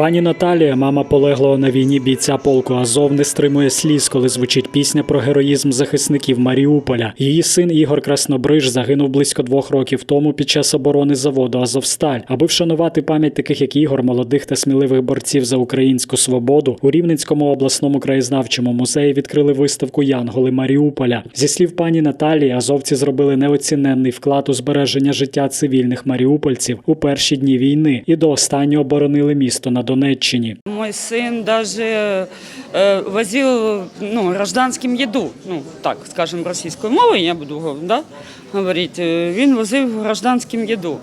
Пані Наталія, мама полеглого на війні бійця полку Азов, не стримує сліз, коли звучить пісня про героїзм захисників Маріуполя. Її син Ігор Краснобриж загинув близько двох років тому під час оборони заводу Азовсталь. Аби вшанувати пам'ять таких як Ігор, молодих та сміливих борців за українську свободу, у Рівненському обласному краєзнавчому музеї відкрили виставку Янголи Маріуполя. Зі слів пані Наталії, азовці зробили неоціненний вклад у збереження життя цивільних маріупольців у перші дні війни і до останнього боронили місто на Донеччині. Мой син навіть возив возил ну, гражданським їду, ну так скажемо, російською мовою, я буду да, говорити, Е, він возив гражданським еду.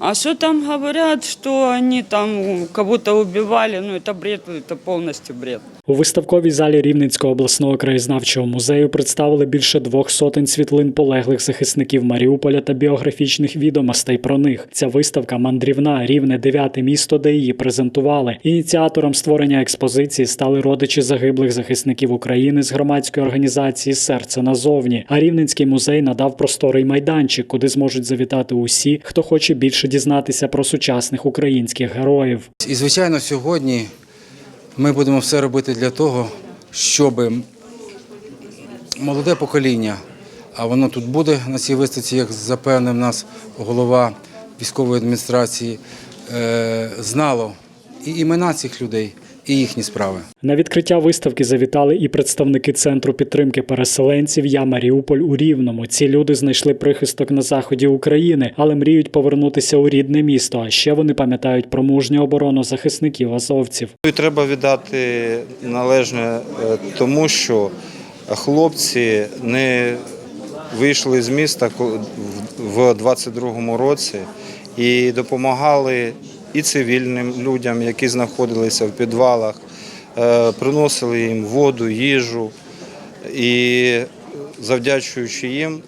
А что там говорят, что они там кого-то убивали, ну это бред, это полностью бред. У виставковій залі Рівненського обласного краєзнавчого музею представили більше двох сотень світлин полеглих захисників Маріуполя та біографічних відомостей про них. Ця виставка мандрівна, рівне дев'яте місто, де її презентували. Ініціатором створення експозиції стали родичі загиблих захисників України з громадської організації Серце назовні. А Рівненський музей надав просторий майданчик, куди зможуть завітати усі, хто хоче більше дізнатися про сучасних українських героїв. І, звичайно, сьогодні ми будемо все робити для того, щоб молоде покоління, а воно тут буде на цій виставці, як запевнив нас голова військової адміністрації, е, знало і імена цих людей, і їхні справи. На відкриття виставки завітали і представники центру підтримки переселенців Я Маріуполь у Рівному. Ці люди знайшли прихисток на заході України, але мріють повернутися у рідне місто. А ще вони пам'ятають про мужню оборону захисників азовців. І треба віддати належне е, тому, що хлопці не вийшли з міста в 22-му році і допомагали і цивільним людям, які знаходилися в підвалах, е, приносили їм воду, їжу. І завдячуючи їм,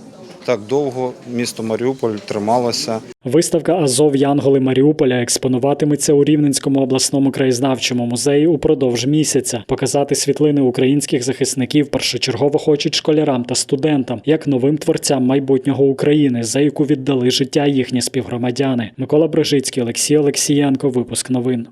так довго місто Маріуполь трималося. Виставка Азов Янголи Маріуполя експонуватиметься у Рівненському обласному краєзнавчому музеї упродовж місяця. Показати світлини українських захисників першочергово хочуть школярам та студентам, як новим творцям майбутнього України, за яку віддали життя їхні співгромадяни. Микола Брижицький, Олексій Олексієнко. Випуск новин.